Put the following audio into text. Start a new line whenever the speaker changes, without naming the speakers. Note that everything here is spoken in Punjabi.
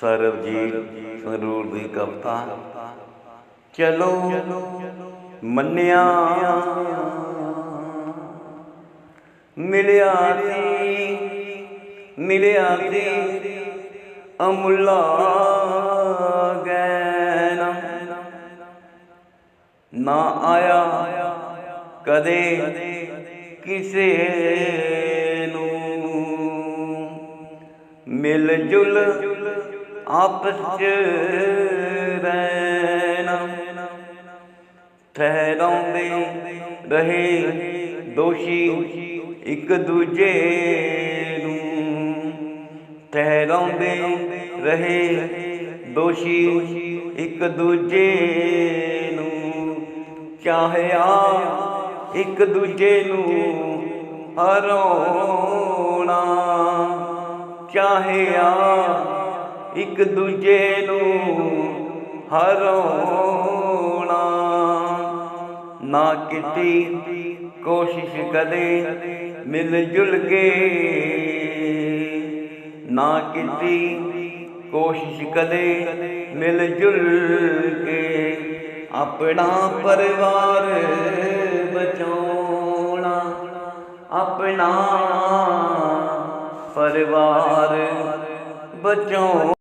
ਸਰਬਜੀਤ ਸੰਗਰੂਰ ਦੀ ਕਵਿਤਾ, ਚਲੋ ਮੰਨਿਆ ਮਿਲਿਆ ਸੀ ਮਿਲਿਆ ਸੀ ਅਮੁੱਲਾ ਗੈਨਾ ਨਾ ਆਇਆ ਕਦੇ ਕਿਸੇ ਨੂੰ। ਮਿਲ ਜੁਲ ਆਪਸ ਚ ਰਹਿਣਾ। ਠਹਿਰਾਉਂਦੇ ਰਹੇ ਦੋਸ਼ੀ ਇੱਕ ਦੂਜੇ ਨੂੰ। ਠਹਿਰਾਉਂਦੇ ਰਹੇ ਦੋਸ਼ੀ ਇੱਕ ਦੂਜੇ ਨੂੰ। ਚਾਹਿਆ ਇੱਕ ਦੂਜੇ ਨੂੰ ਹਰਾਉਣਾ। ਚਾਹਿਆ ਇੱਕ ਦੂਜੇ ਨੂੰ ਹਰਾਉਣਾ। ਨਾ ਕੀਤੀ ਕੋਸ਼ਿਸ਼ ਕਦੇ ਮਿਲ ਜੁਲ ਕੇ। ਨਾ ਕੀਤੀ ਕੋਸ਼ਿਸ਼ ਕਦੇ ਮਿਲ ਜੁਲ ਕੇ। ਆਪਣਾ ਪਰਿਵਾਰ ਬਚਾਉਣਾ। ਆਪਣਾ ਪਰਿਵਾਰ ਬਚਾਉਣਾ।